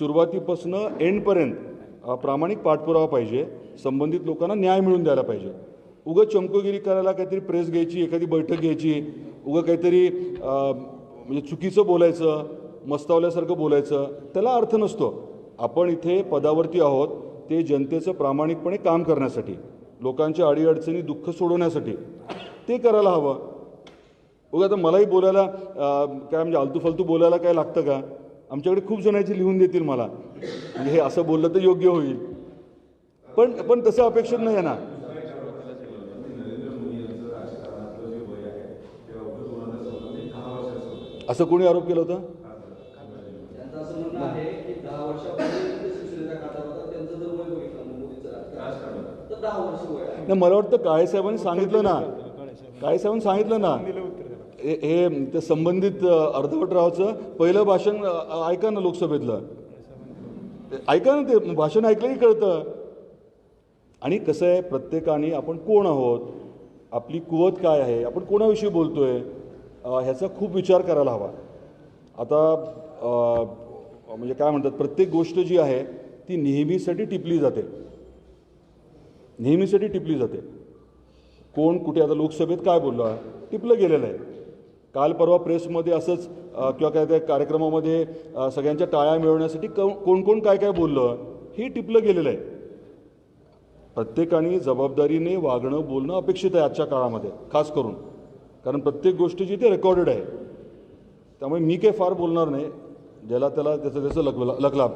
सुरुवातीपासून एंडपर्यंत प्रामाणिक पाठपुरावा पाहिजे संबंधित लोकांना न्याय मिळवून द्यायला पाहिजे. उगं चमकोगिरी करायला काहीतरी प्रेस घ्यायची एखादी बैठक घ्यायची उगं काहीतरी म्हणजे चुकीचं बोलायचं मस्तावल्यासारखं बोलायचं त्याला अर्थ नसतो. आपण इथे पदावरती आहोत ते जनतेचं प्रामाणिकपणे काम करण्यासाठी लोकांच्या अडीअडचणी दुःख सोडवण्यासाठी ते करायला हवं. उगा आता मलाही बोलायला काय म्हणजे आलतू फालतू बोलायला काय लागतं का? आमच्याकडे खूप जणांची लिहून देतील मला. म्हणजे हे असं बोललं तर योग्य होईल. पण पण तसं अपेक्षित नाही आहे ना. असं कोणी आरोप केला होता? नाही मला वाटतं काळेसाहेबांनी सांगितलं ना. काळेसाहेबांनी सांगितलं ना. हे हे ते संबंधित अर्धवटरावचं पहिलं भाषण ऐका ना लोकसभेतलं. ऐका ना ते भाषण ऐकलंही कळतं. आणि कसं आहे प्रत्येकाने आपण कोण आहोत? आपली कुवत काय आहे? आपण कोणाविषयी बोलतो आहे ह्याचा खूप विचार करायला हवा. आता म्हणजे काय म्हणतात प्रत्येक गोष्ट जी आहे ती नेहमीसाठी टिपली जाते. नेहमीसाठी टिपली जाते. कोण कुठे आता लोकसभेत काय बोललं? टिपलं गेलेलं आहे. काल परवा प्रेसमध्ये असंच किंवा काय त्या कार्यक्रमामध्ये सगळ्यांच्या टाळ्या मिळवण्यासाठी कोण कोण काय काय बोललं हे टिपलं गेलेलं आहे. प्रत्येकाने जबाबदारीने वागणं बोलणं अपेक्षित आहे आजच्या काळामध्ये खास करून. कारण प्रत्येक गोष्ट जी ते रेकॉर्डेड आहे. त्यामुळे मी काही फार बोलणार नाही. ज्याला त्याला त्याचं त्याचं लग लकलाभ